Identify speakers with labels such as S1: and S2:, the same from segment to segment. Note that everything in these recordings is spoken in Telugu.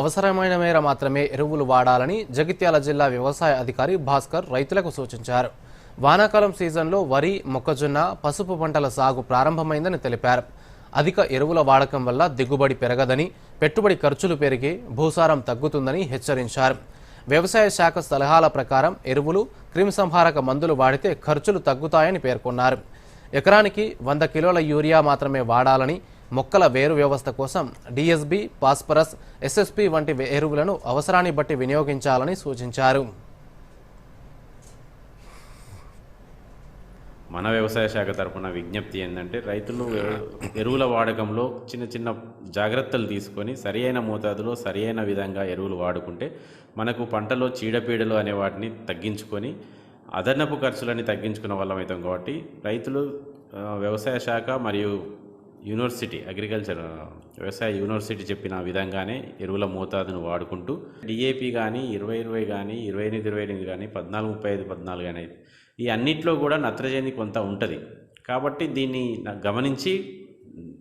S1: అవసరమైన మేర మాత్రమే ఎరువులు వాడాలని జగిత్యాల జిల్లా వ్యవసాయ అధికారి భాస్కర్ రైతులకు సూచించారు. వానాకాలం సీజన్లో వరి మొక్కజొన్న పసుపు పంటల సాగు ప్రారంభమైందని తెలిపారు. అధిక ఎరువుల వాడకం వల్ల దిగుబడి పెరగదని పెట్టుబడి ఖర్చులు పెరిగి భూసారం తగ్గుతుందని హెచ్చరించారు. వ్యవసాయ శాఖ సలహాల ప్రకారం ఎరువులు క్రిమిసంహారక మందులు వాడితే ఖర్చులు తగ్గుతాయని పేర్కొన్నారు. ఎకరానికి వంద కిలోల యూరియా మాత్రమే వాడాలని మొక్కల వేరు వ్యవస్థ కోసం డిఎస్బి పాస్పరస్ ఎస్ఎస్పి వంటి ఎరువులను అవసరాన్ని బట్టి వినియోగించాలని సూచించారు.
S2: మన వ్యవసాయ శాఖ తరఫున విజ్ఞప్తి ఏంటంటే రైతులు ఎరువుల వాడకంలో చిన్న చిన్న జాగ్రత్తలు తీసుకొని సరి అయిన మోతాదులో సరి అయిన విధంగా ఎరువులు వాడుకుంటే మనకు పంటలో చీడపీడలు అనే వాటిని తగ్గించుకొని అదనపు ఖర్చులని తగ్గించుకున్న వాళ్ళం అవుతాం కాబట్టి రైతులు వ్యవసాయ శాఖ మరియు యూనివర్సిటీ అగ్రికల్చర్ వ్యవసాయ యూనివర్సిటీ చెప్పిన విధంగానే ఎరువుల మోతాదును వాడుకుంటూ డిఏపి కానీ ఇరవై ఇరవై కానీ ఇరవై ఎనిమిది ఇరవై ఎనిమిది కానీ పద్నాలుగు ముప్పై ఐదు పద్నాలుగు కానీ ఈ అన్నిట్లో కూడా నత్రజని కొంత ఉంటుంది. కాబట్టి దీన్ని న- గమనించి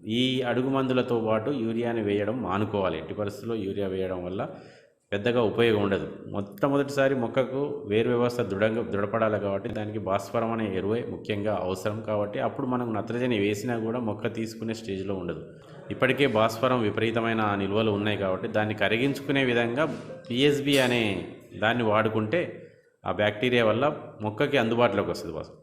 S2: ఈ అడుగు మందులతో పాటు యూరియాని వేయడం మానుకోవాలి. ఎట్టి పరిస్థితుల్లో యూరియా వేయడం వల్ల పెద్దగా ఉపయోగం ఉండదు. మొట్టమొదటిసారి మొక్కకు వేరు వ్యవస్థ దృఢంగా దృఢపడాలి కాబట్టి దానికి భాస్వరం అనే ఎరువే ముఖ్యంగా అవసరం కాబట్టి అప్పుడు మనం నత్రజని వేసినా కూడా మొక్క తీసుకునే స్టేజ్లో ఉండదు. ఇప్పటికే భాస్వరం విపరీతమైన నిల్వలు ఉన్నాయి కాబట్టి దాన్ని కరిగించుకునే విధంగా పిఎస్బి అనే దాన్ని వాడుకుంటే ఆ బ్యాక్టీరియా వల్ల మొక్కకి అందుబాటులోకి వస్తుంది భాస్వరం.